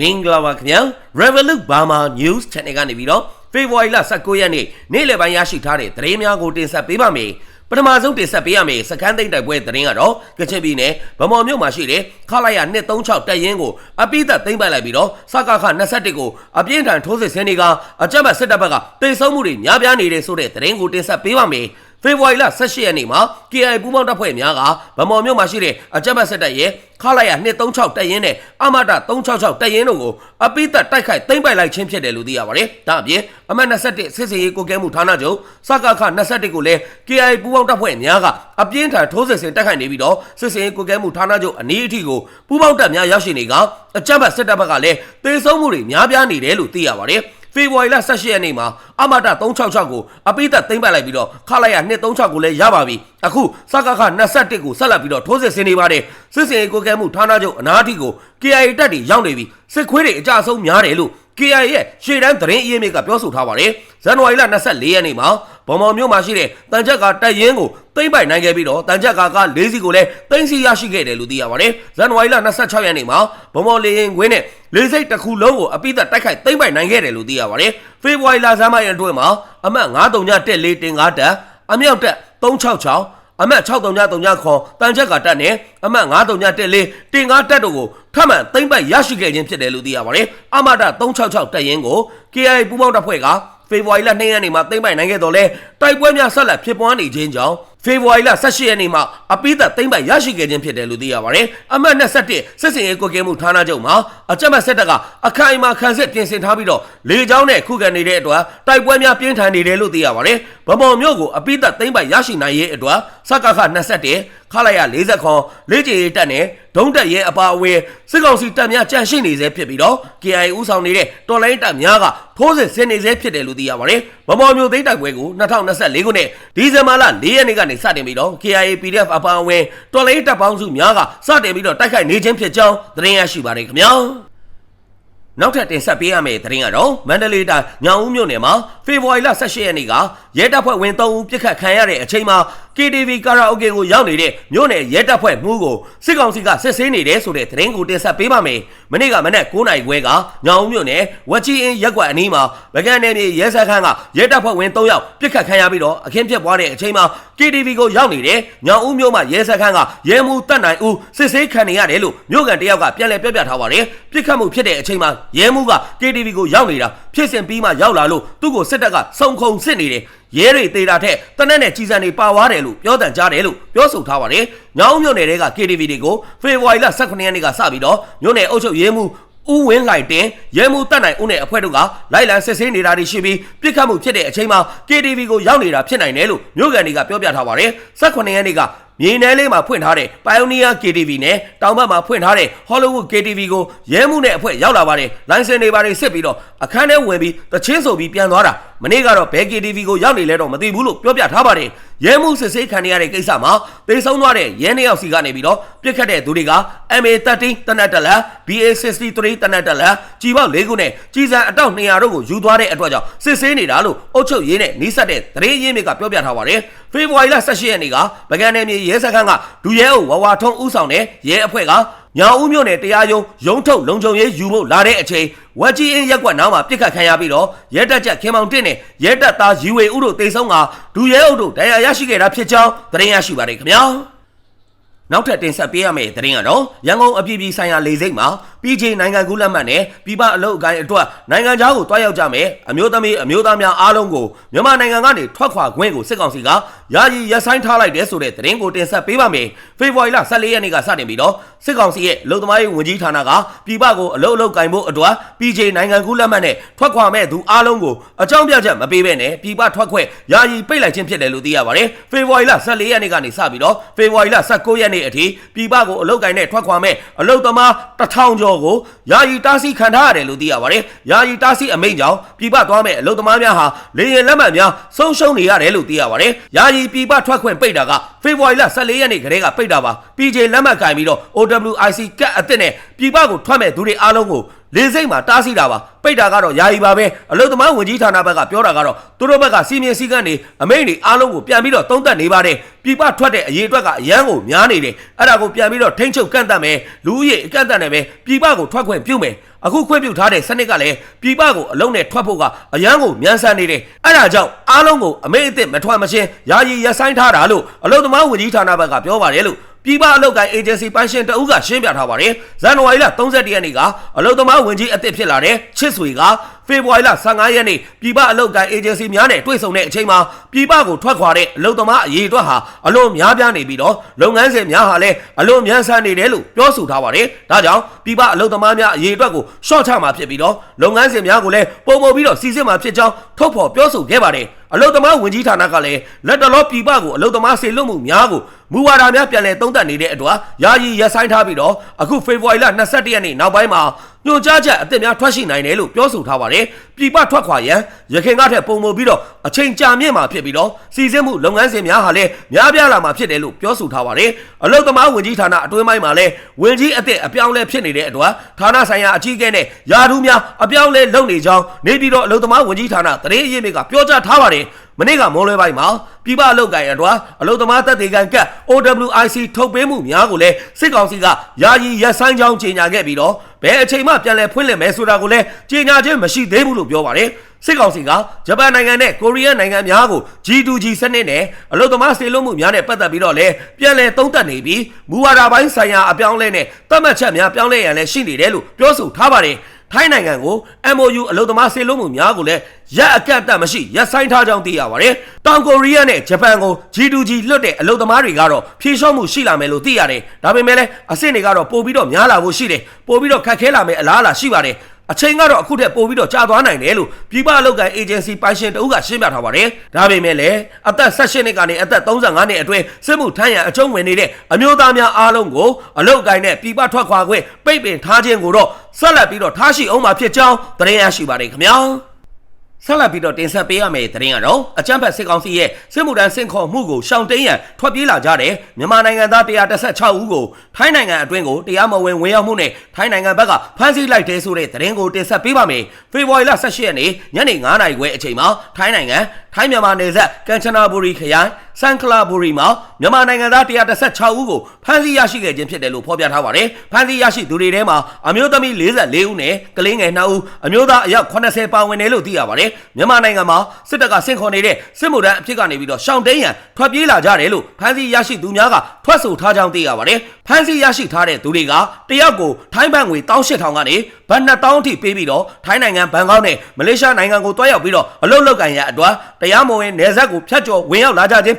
မင်္ဂလာပါခင်ဗျာ Revolut Burma News Channel ကနေပြီးတော့ဖေဖော်ဝါရီလ19ရက်နေ့နေ့လယ်ပိုင်းရရှိထားတဲ့သတင်းများကိုတင်ဆက်ပေးပါမယ်ပထမဆုံးတင်ဆက်ပေးရမယ့်စကန်သိမ့်တိုက်ပွဲသတင်းကတော့ကချင်ပြည်နယ်ဗမော်မြို့မှာရှိတဲ့ခလာရ236တပ်ရင်းကိုအပိသက်သိမ်းပိုက်လိုက်ပြီးတော့စကခ21ကိုအပြင်းထန်ထိုးစစ်ဆင်နေကအကြမ်းဖက်စစ်တပ်ဘက်ကတိတ်ဆုံးမှုတွေများပြားနေတဲ့ဆိုတဲ့သတင်းကိုတင်ဆက်ပေးပါမယ် ဖေဖော်ဝါရီလ18ရက်နေ့မှာ KI ပူးပေါင်းတပ်ဖွဲ့များကဗမော်မြို့မှာရှိတဲ့အကြမ်းဖက်စစ်တပ်ရဲ့ခလာရ236တပ်ရင်းနဲ့အမတာ366တပ်ရင်းတို့ကိုအပိသက်တိုက်ခိုက်သိမ်းပိုက်လိုက်ခြင်းဖြစ်တယ်လို့သိရပါတယ်။ဒါအပြင်အမတ်21စစ်စေရေးကိုကဲမှုဌာနချုပ်စကခ21ကိုလည်း KI ပူးပေါင်းတပ်ဖွဲ့များကအပြင်းထန်ထိုးစစ်ဆင်တိုက်ခိုက်နေပြီးတော့စစ်စေရေးကိုကဲမှုဌာနချုပ်အနီးအထိကိုပူးပေါင်းတပ်များရောက်ရှိနေကအကြမ်းဖက်စစ်တပ်ဘက်ကလည်းတေဆုံးမှုတွေများပြားနေတယ်လို့သိရပါတယ်။ ဖေဖော်ဝါရီလ18ရက်နေ့မှာအမတာ366ကိုအပိသက်သိမ်းပိုက်လိုက်ပြီးတော့ခလာရ236ကိုလည်းရပါပြီအခုစကခ21ကိုဆက်လက်ပြီးတော့ထိုးစစ်ဆင်နေပါတယ်စစ်စင်ကိုကဲမှုဌာနချုပ်အနားထိကို KIA တပ်တွေရောက်နေပြီစစ်ခွေးတွေအကြအဆုံးများတယ်လို့ KIA ရဲ့ရှေ့တန်းသတင်းအရေးမြစ်ကပြောဆိုထားပါတယ်ဇန်နဝါရီလ24ရက်နေ့မှာဗမော်မြို့မှာရှိတဲ့တန်ချက်ကတပ်ရင်းကိုသိမ့်ပိုက်နိုင်ခဲ့ပြီးတော့တန်ချက်ကက၄စီကိုလည်းသိမ်းစီရရှိခဲ့တယ်လို့သိရပါတယ်ဇန်နဝါရီလ26ရက်နေ့မှာဗမော်လေရင်ခွင်းနဲ့လေးစိတ်တစ်ခုလုံးကိုအပိသက်တိုက်ခိုက်သိမ့်ပိုက်နိုင်ခဲ့တယ်လို့သိရပါတယ်ဖေဖော်ဝါရီလဆန်းပိုင်းအတွင်းမှာအမှတ်93တက်4တင်5တက်အမြောက်တက်366 အမှတ်6339ခေါ်တန်ချက်ကတက်နဲ့အမှတ်93တက်4တင်5တက်တို့ကိုထပ်မံသိမ့်ပိုက်ရရှိခဲ့ခြင်းဖြစ်တယ်လို့သိရပါတယ်အမတာ366တက်ရင်ကို KI ပူးပေါင်းတပ်ဖွဲ့ကဖေဖော်ဝါရီလ2ရက်နေ့မှာသိမ့်ပိုက်နိုင်ခဲ့တော့လဲတိုက်ပွဲများဆက်လက်ဖြစ်ပွားနေခြင်းကြောင့် ဖေဖော်ဝါရီလ18ရက်နေ့မှာအပိသက်သိမ့်ပိုက်ရရှိခဲ့ခြင်းဖြစ်တယ်လို့သိရပါတယ်။အမှတ်21စစ်စင်ရေးကွက်ကဲမှုဌာနချုပ်မှာအကြမ်းဖက်စစ်တပ်ကအခိုင်အမာခံစစ်ပြင်ဆင်ထားပြီးတော့လေကြောင်းနဲ့ခုခံနေတဲ့အတွက်တိုက်ပွဲများပြင်းထန်နေတယ်လို့သိရပါတယ်။ဗမော်မြို့ကိုအပိသက်သိမ့်ပိုက်ရရှိနိုင်ရေးအတွက်စကခ21ခလာရ40ခွန်လေးကြေတပ်နဲ့ဒုံးတက်ရဲအပါအဝင်စစ်ကောင်စီတပ်များကြန့်ရှိနေစေဖြစ်ပြီးတော့ KIA ဦးဆောင်နေတဲ့တော်လိုင်းတပ်များကထိုးစစ်ဆင်နေစေဖြစ်တယ်လို့သိရပါတယ်။ဗမော်မြို့သိမ်းတိုက်ပွဲကို2024ခုနှစ်ဒီဇင်ဘာလ4ရက်နေ့ကနေစတင်ပြီးတော့ KIA PDF အပါအဝင်တော်လိုင်းတပ်ပေါင်းစုများကစတင်ပြီးတော့တိုက်ခိုက်နေခြင်းဖြစ်ကြောင်းသတင်းရရှိပါတယ်ခင်ဗျာ။နောက်ထပ်တင်ဆက်ပေးရမယ့်သတင်းကတော့မန္တလေးတိုင်းညောင်ဦးမြို့နယ်မှာဖေဖော်ဝါရီလ18ရက်နေ့ကရဲတပ်ဖွဲ့ဝင်3ဦးပြစ်ခတ်ခံရတဲ့အချိန်မှာ KTV ကာရာအိုကေကိုရောက်နေတဲ့မြို့နယ်ရဲတပ်ဖွဲ့မှုကိုစစ်ကောင်စီကစစ်ဆေးနေတယ်ဆိုတဲ့သတင်းကိုတင်ဆက်ပေးပါမယ်။မနေ့ကမနေ့9နိုင်ခွဲကညောင်ဦးမြို့နယ်ဝက်ချီအင်းရက်ကွက်အနီးမှာဗကန်နယ်မြေရဲစခန်းကရဲတပ်ဖွဲ့ဝင်3ယောက်ပြစ်ခတ်ခံရပြီးတော့အခင်းဖြစ်ပွားတဲ့အချိန်မှာ KTV ကိုရောက်နေတဲ့ညောင်ဦးမြို့မှာရဲစခန်းကရဲမှုတက်နိုင်ဦးစစ်ဆေးခံနေရတယ်လို့မြို့ကန်တယောက်ကပြန်လည်ပြောပြထားပါတယ်။ပြစ်ခတ်မှုဖြစ်တဲ့အချိန်မှာရဲမှုက KTV ကိုရောက်နေတာဖြစ်စဉ်ပြီးမှရောက်လာလို့သူ့ကိုစစ်တပ်ကစုံခုံစစ်နေတယ် ရဲတွေသေးတာထက်တနက်နဲ့ကြီးစံတွေပါသွားတယ်လို့ပြောတန်ကြားတယ်လို့ပြောဆိုထားပါတယ်။ညောင်မြို့နယ်တွေက KTV တွေကိုဖေဖော်ဝါရီလ18ရက်နေ့ကစပြီးတော့မြို့နယ်အုပ်ချုပ်ရေးမှု ဦးဝင်းလိုက်တင်ရဲမှုတက်နိုင်ဦးနဲ့အဖွဲ့တို့ကလိုက်လံစစ်ဆေးနေတာတွေရှိပြီးပြစ်ခတ်မှုဖြစ်တဲ့အချိန်မှာ KTV ကိုရောက်နေတာဖြစ်နိုင်တယ်လို့မြို့ကန်တွေကပြောပြထားပါတယ်။18ရက်နေ့ကမြေနယ်လေးမှာဖွင့်ထားတဲ့ Pioneer KTV နဲ့တောင်ဘက်မှာဖွင့်ထားတဲ့ Hollywood KTV ကိုရဲမှုနဲ့အဖွဲ့ရောက်လာပါတယ်။လိုင်စင်တွေပါတွေစစ်ပြီးတော့အခန်းထဲဝင်ပြီးတချင်းဆိုပြီးပြန်သွားတာမနေ့ကတော့ဘဲ KTV ကိုရောက်နေလဲတော့မသိဘူးလို့ပြောပြထားပါတယ်။ ရဲမှုစစ်ဆေးခံရတဲ့ကိစ္စမှာသေဆုံးသွားတဲ့ရဲနှစ်ယောက်စီကနေပြီးတော့ပြစ်ခတ်တဲ့သူတွေက MA13 တနက်တလက် BA63 တနက်တလက်ကြီးပေါက်၄ခုနဲ့ကြီးစံအတောက်200တို့ကိုယူသွားတဲ့အတွက်ကြောင့်စစ်ဆေးနေတာလို့အုပ်ချုပ်ရေးနဲ့နှိစက်တဲ့သတင်းရင်းမြစ်ကပြောပြထားပါတယ်။ဖေဖော်ဝါရီလ18ရက်နေ့ကဗကန်နယ်မြေရဲစခန်းကဒူရဲအုပ်ဝဝထုံးဦးဆောင်တဲ့ရဲအဖွဲ့က ညောင်ဦးမြို့နယ်တရားရုံးရုံးထုတ်လုံခြုံရေးယူဖို့လာတဲ့အချိန်ဝက်ကြီးအင်းရက်ကွက်နားမှာပြစ်ခတ်ခံရပြီးတော့ရဲတပ်ချက်ခင်မောင်တင့်နဲ့ရဲတပ်သားယူဝေဦးတို့တိတ်ဆုံးကဒူရဲအုပ်တို့တရားရရှိခဲ့တာဖြစ်ကြောင်းသတင်းရရှိပါတယ်ခင်ဗျာနောက်ထပ်တင်ဆက်ပေးရမယ့်သတင်းကတော့ရန်ကုန်အပြည်ပြည်ဆိုင်ရာလေဆိပ်မှာ PJ နိုင်ငံကူးလက်မှတ်နဲ့ပြည်ပအလုပ်အကိုင်းအတွက်နိုင်ငံခြားကိုတွားရောက်ကြမယ်အမျိုးသမီးအမျိုးသားများအားလုံးကိုမြန်မာနိုင်ငံကနေထွက်ခွာခွင့်ကိုစစ်ကောင်စီကယာယီရပ်ဆိုင်းထားလိုက်တဲ့ဆိုတဲ့သတင်းကိုတင်ဆက်ပေးပါမယ်ဖေဖော်ဝါရီလ14ရက်နေ့ကစတင်ပြီးတော့စစ်ကောင်စီရဲ့လုံသမားရေးဝန်ကြီးဌာနကပြည်ပကိုအလုပ်အလုပ်ကိုင်ဖို့အတွက် PJ နိုင်ငံကူးလက်မှတ်နဲ့ထွက်ခွာမဲ့သူအားလုံးကိုအကြောင်းပြချက်မပေးဘဲနဲ့ပြည်ပထွက်ခွင့်ယာယီပိတ်လိုက်ခြင်းဖြစ်တယ်လို့သိရပါတယ်ဖေဖော်ဝါရီလ14ရက်နေ့ကနေစပြီးတော့ဖေဖော်ဝါရီလ19ရက်နေ့အထိပြည်ပကိုအလုပ်ကိုင်နဲ့ထွက်ခွာမဲ့အလုပ်သမား1000ကျော်ကိုယာယီတားဆီးခံထားရတယ်လို့သိရပါတယ်။ယာယီတားဆီးအမိန့်ကြောင့်ပြည်ပသွားမဲ့အလုပ်သမားများဟာလေရင်လက်မှတ်များဆုံးရှုံးနေရတယ်လို့သိရပါတယ်။ယာယီပြည်ပထွက်ခွင့်ပိတ်တာကဖေဖော်ဝါရီလ14ရက်နေ့ကတည်းကပိတ်တာပါ။ PJ လက်မှတ်ကင်ပြီးတော့ OWIC ကတ်အစ်စ်နဲ့ပြည်ပကိုထွက်မဲ့သူတွေအားလုံးကို လေစိတ်မှာတားဆီးတာပါပိတ်တာကတော့ယာယီပါပဲအလုသမားဝင်ကြီးဌာနဘက်ကပြောတာကတော့သူတို့ဘက်ကစီမင်းစည်းကမ်းတွေအမိန့်တွေအားလုံးကိုပြန်ပြီးတော့သုံးသပ်နေပါတယ်ပြပထွက်တဲ့အရေးအတွက်ကအရန်ကိုများနေတယ်အဲ့ဒါကိုပြန်ပြီးတော့ထိန်းချုပ်ကန့်သတ်မယ်လူဦးရေအကန့်အသတ်နဲ့ပဲပြပကိုထွက်ခွင့်ပြုမယ်အခုခွင့်ပြုထားတဲ့စနစ်ကလည်းပြပကိုအလုံးနဲ့ထွက်ဖို့ကအရန်ကိုမြန်ဆန်နေတယ်အဲ့ဒါကြောင့်အားလုံးကိုအမိန့်အသစ်မထွက်မချင်းယာယီရပ်ဆိုင်းထားတာလို့အလုသမားဝင်ကြီးဌာနဘက်ကပြောပါတယ်လို့ ပြည်ပအလုပ်ကိုင်အေဂျင်စီပိုင်ရှင်တအုပ်ကရှင်းပြထားပါတယ်။ဇန်နဝါရီလ31ရက်နေ့ကအလုပ်သမားဝင်ကြီးအသစ်ဖြစ်လာတဲ့ချစ်ဆွေကဖေဖော်ဝါရီလ15ရက်နေ့ပြည်ပအလုပ်ကိုင်အေဂျင်စီများနဲ့တွေ့ဆုံတဲ့အချိန်မှာပြည်ပကိုထွက်ခွာတဲ့အလုပ်သမားအရေးအတွက်ဟာအလွန်များပြားနေပြီးတော့လုပ်ငန်းစဉ်များဟာလည်းအလွန်မြန်ဆန်နေတယ်လို့ပြောဆိုထားပါတယ်။ဒါကြောင့်ပြည်ပအလုပ်သမားများအရေးအတွက်ကိုရှော့ချမှာဖြစ်ပြီးတော့လုပ်ငန်းစဉ်များကိုလည်းပုံပုံပြီးတော့စီစစ်မှာဖြစ်ကြောင်းထုတ်ဖော်ပြောဆိုခဲ့ပါတယ်။ အလုသမားဝင်ကြီးဌာနကလည်းလက်တလောပြည်ပကိုအလုသမားစေလွတ်မှုများကိုမူဝါဒများပြန်လည်သုံးသပ်နေတဲ့အတွက်ယာယီရပ်ဆိုင်းထားပြီးတော့အခုဖေဖော်ဝါရီလ22ရက်နေ့နောက်ပိုင်းမှာညွှန်ကြားချက်အသစ်များထွက်ရှိနိုင်တယ်လို့ပြောဆိုထားပါတယ်။ပြည်ပထွက်ခွာရန်ရခိုင်ကထက်ပုံမပြီးတော့အချိန်ကြာမြင့်မှာဖြစ်ပြီးတော့စီစစ်မှုလုပ်ငန်းစဉ်များဟာလည်းများပြားလာမှာဖြစ်တယ်လို့ပြောဆိုထားပါတယ်။အလုသမားဝင်ကြီးဌာနအတွင်းပိုင်းမှာလည်းဝင်ကြီးအသစ်အပြောင်းလဲဖြစ်နေတဲ့အတွက်ဌာနဆိုင်ရာအကြီးအကဲနဲ့ယာထူးများအပြောင်းလဲလုပ်နေကြောင်းနေပြည်တော်အလုသမားဝင်ကြီးဌာနတရေအရေးမြစ်ကပြောကြားထားပါတယ်။ မနေ့ကမော်လွဲပိုင်းမှာပြည်ပအလုပ်ကိုင်အတွက်အလုပ်သမားတပ်တွေကကတ် OWIC ထုတ်ပေးမှုများကိုလည်းစစ်ကောင်စီကယာယီရပ်ဆိုင်းကြောင်းကြေညာခဲ့ပြီးတော့ဘယ်အချိန်မှပြန်လည်ဖွင့်လှစ်မယ်ဆိုတာကိုလည်းကြေညာခြင်းမရှိသေးဘူးလို့ပြောပါတယ်စစ်ကောင်စီကဂျပန်နိုင်ငံနဲ့ကိုရီးယားနိုင်ငံများကို G2G စနစ်နဲ့အလုပ်သမားစေလွှတ်မှုများနဲ့ပတ်သက်ပြီးတော့လည်းပြန်လည်သုံးသပ်နေပြီးမူဝါဒပိုင်းဆိုင်ရာအပြောင်းအလဲနဲ့သတ်မှတ်ချက်များပြောင်းလဲရန်လည်းရှိနေတယ်လို့ပြောဆိုထားပါတယ် ထိုင်းနိုင်ငံကို MOU အလုပ်သမားစေလွှတ်မှုများကိုလည်းရက်အကန့်အသတ်မရှိရက်ဆိုင်ထားကြောင်းသိရပါတယ်။တောင်ကိုရီးယားနဲ့ဂျပန်ကို G2G လွတ်တဲ့အလုပ်သမားတွေကတော့ဖြေလျှော့မှုရှိလာမယ်လို့သိရတယ်။ဒါပေမဲ့လည်းအဆင့်တွေကတော့ပိုပြီးတော့များလာဖို့ရှိတယ်။ပိုပြီးတော့ခက်ခဲလာမယ်အလားအလာရှိပါတယ်။ အချိန်ကတော့အခုထက်ပိုပြီးတော့ကြာသွားနိုင်တယ်လို့ပြည်ပအလုပ်ကိုင် agency ပိုင်ရှင်တအုပ်ကရှင်းပြထားပါတယ်။ဒါပေမဲ့လည်းအသက်16နှစ်ကနေအသက်35နှစ်အတွင်းစစ်မှုထမ်းရန်အကျုံးဝင်နေတဲ့အမျိုးသားများအားလုံးကိုအလုပ်ကိုင်နဲ့ပြည်ပထွက်ခွာခွင့်ပိတ်ပင်ထားခြင်းကိုတော့ဆက်လက်ပြီးတော့ထားရှိအောင်မှာဖြစ်ကြောင်းသတင်းရရှိပါတယ်ခင်ဗျာ။ ဆက်လက်ပြီးတော့တင်ဆက်ပေးရမယ့်သတင်းကတော့အကြမ်းဖက်စစ်ကောင်စီရဲ့စစ်မှုထမ်းဆင့်ခေါ်မှုကိုရှောင်တိန်ရန်ထွက်ပြေးလာကြတဲ့မြန်မာနိုင်ငံသား116ဦးကိုထိုင်းနိုင်ငံအတွင်းကိုတရားမဝင်ဝင်ရောက်မှုနဲ့ထိုင်းနိုင်ငံဘက်ကဖမ်းဆီးလိုက်တဲ့ဆိုတဲ့သတင်းကိုတင်ဆက်ပေးပါမယ်။ဖေဖော်ဝါရီလ18ရက်နေ့ညနေ9:00နာရီခွဲအချိန်မှာထိုင်းနိုင်ငံထိုင်းမြန်မာနယ်စပ်ကန်ချနာဘူရီခရိုင်စန်ကလာဘူရီမှာမြန်မာနိုင်ငံသား116ဦးကိုဖမ်းဆီးရရှိခဲ့ခြင်းဖြစ်တယ်လို့ဖော်ပြထားပါတယ်။ဖမ်းဆီးရရှိသူတွေထဲမှာအမျိုးသမီး44ဦးနဲ့ကလေးငယ်2ဦးအမျိုးသားအယောက်80ပါဝင်တယ်လို့သိရပါတယ်။မြန်မာနိုင်ငံမှာစစ်တပ်ကဆင့်ခေါ်နေတဲ့စစ်မှုထမ်းအဖြစ်ကနေပြီးတော့ရှောင်းတိန်ရန်ထွက်ပြေးလာကြတယ်လို့ဖမ်းဆီးရရှိသူများကထွက်ဆိုထားကြောင်းသိရပါတယ်။ဖမ်းဆီးရရှိထားတဲ့သူတွေကတယောက်ကိုထိုင်းဘတ်ငွေ18000ကနေဘတ်2000အထိပေးပြီးတော့ထိုင်းနိုင်ငံဘန်ကောက်နဲ့မလေးရှားနိုင်ငံကိုတွားရောက်ပြီးတော့အလုပ်လုပ်ကန်ရအတွက်တရားမဝင်နယ်စပ်ကိုဖျက်ကျော်ဝင်ရောက်လာကြခြင်း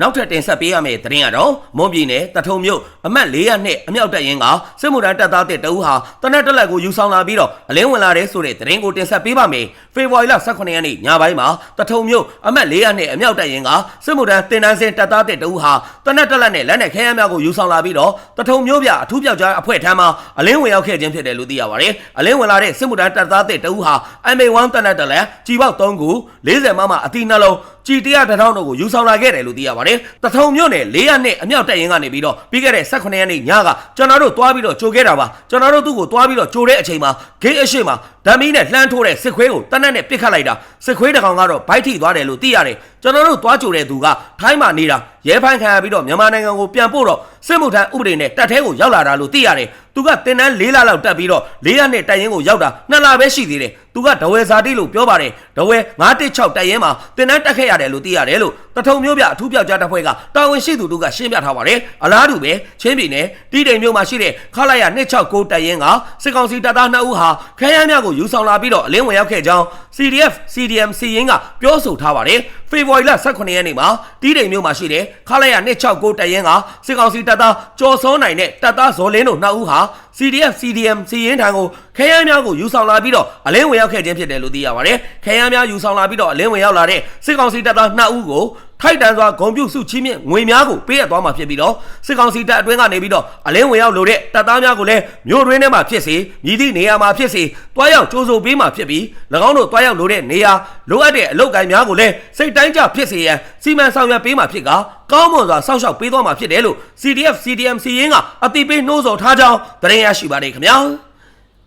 နောက်ထပ်တင်ဆက်ပေးရမယ့်သတင်းကတော့မွန်ပြည်နယ်တထုံမြို့အမှတ်400နဲ့အမြောက်တပ်ရင်းကစစ်မှုထမ်းတပ်သားတဲ့တအူးဟာတနက်တက်လက်ကိုယူဆောင်လာပြီးတော့အလင်းဝင်လာတဲ့ဆိုတဲ့သတင်းကိုတင်ဆက်ပေးပါမယ်။ဖေဖော်ဝါရီလ18ရက်နေ့ညပိုင်းမှာတထုံမြို့အမှတ်400နဲ့အမြောက်တပ်ရင်းကစစ်မှုထမ်းတင်တန်းစင်တပ်သားတဲ့တအူးဟာတနက်တက်လက်နဲ့လက်နက်ခဲယမ်းများကိုယူဆောင်လာပြီးတော့တထုံမြို့ပြအထူးပြောက်ကြားအဖွဲ့ထမ်းမှာအလင်းဝင်ရောက်ခဲ့ခြင်းဖြစ်တယ်လို့သိရပါတယ်။အလင်းဝင်လာတဲ့စစ်မှုထမ်းတပ်သားတဲ့တအူးဟာ MA1 တနက်တက်လက်ကြီးပေါက်3ခု40မမအတိနှလုံးကြည်တရားတထောင်တို့ကိုယူဆောင်လာခဲ့တယ်လို့သိရပါတယ်။တထုံမြို့နယ်400နဲ့အမြောက်တပ်ရင်းကနေပြီးတော့ပြီးခဲ့တဲ့18ရက်နေ့ညကကျွန်တော်တို့တွားပြီးတော့ကြိုခဲ့တာပါ။ကျွန်တော်တို့သူ့ကိုတွားပြီးတော့ကြိုတဲ့အချိန်မှာဂိတ်အရှိမှာဓာမီနဲ့လှမ်းထိုးတဲ့စစ်ခွေးကိုတနက်နဲ့ပစ်ခတ်လိုက်တာစစ်ခွေးတစ်ကောင်ကတော့ဗိုက်ထိသွားတယ်လို့သိရတယ်။ ကျွန်တော်တို့တွားကြိုတဲ့သူကထိုင်းမှာနေတာရဲဖိုင်းခံရပြီးတော့မြန်မာနိုင်ငံကိုပြန်ပို့တော့စစ်မှုထမ်းဥပဒေနဲ့တပ်ထဲကိုရောက်လာတာလို့သိရတယ်။သူကတင်တန်း၄လလောက်တက်ပြီးတော့၄ရက်နဲ့တပ်ရင်းကိုရောက်တာနှစ်လပဲရှိသေးတယ်။သူကဒဝဲဇာတိလို့ပြောပါတယ်။ဒဝဲ916တပ်ရင်းမှာတင်တန်းတက်ခဲ့ရတယ်လို့သိရတယ်လို့တထုံမျိုးပြအထူးပြောက်ကြားတပ်ဖွဲ့ကတာဝန်ရှိသူတို့ကရှင်းပြထားပါတယ်။အလားတူပဲချင်းပြည်နယ်တီးတိမ်မြို့မှာရှိတဲ့ခလာရ269တပ်ရင်းကစစ်ကောင်စီတပ်သား2ဦးဟာခရမ်းမြကိုယူဆောင်လာပြီးတော့အလင်းဝင်ရောက်ခဲ့ကြောင်း CDF CDM စီရင်ကပြောဆိုထားပါတယ်။ဖေဖော်ဝါရီလ18ရက်နေ့မှာတီးတိမ်မြို့မှာရှိတဲ့ခလာရ269တပ်ရင်းကစစ်ကောင်စီတပ်သားကျော်စောနိုင်တဲ့တပ်သားဇော်လင်းတို့2ဦးဟာ CDF CDM စီရင်ထံကိုခဲယမ်းများကိုယူဆောင်လာပြီးတော့အလင်းဝင်ရောက်ခဲ့ခြင်းဖြစ်တယ်လို့သိရပါတယ်ခဲယမ်းများယူဆောင်လာပြီးတော့အလင်းဝင်ရောက်လာတဲ့စစ်ကောင်စီတပ်သား2ဦးကို ထိုက်တန်စွာဂုံပြုစုချီးမြှင့်ငွေများကိုပေးအပ်သွားမှာဖြစ်ပြီးတော့စစ်ကောင်စီတပ်အတွင်းကနေပြီးတော့အလင်းဝင်ရောက်လို့တဲ့တပ်သားများကိုလည်းမြို့တွင်းထဲမှာဖြစ်စေမြည်သည့်နေရာမှာဖြစ်စေတွားရောက်ကြိုးဆိုပေးမှာဖြစ်ပြီး၎င်းတို့တွားရောက်လို့တဲ့နေရာလိုအပ်တဲ့အလုပ်ကိုင်များကိုလည်းစိတ်တိုင်းကြဖြစ်စေရန်စီမံဆောင်ရွက်ပေးမှာဖြစ်ကကောင်းမွန်စွာစောင့်ရှောက်ပေးသွားမှာဖြစ်တယ်လို့ CDF CDM စီရင်ကအတိပေးနှိုးဆော်ထားကြောင်းသတင်းရရှိပါတယ်ခင်ဗျာ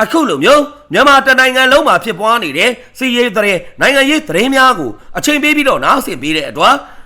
အခုလိုမျိုးမြန်မာတနိုင်ငံလုံးမှာဖြစ်ပွားနေတဲ့စီရေးသတင်းနိုင်ငံရေးသတင်းများကိုအချိန်ပေးပြီးတော့နားဆင်ပေးတဲ့အတွက်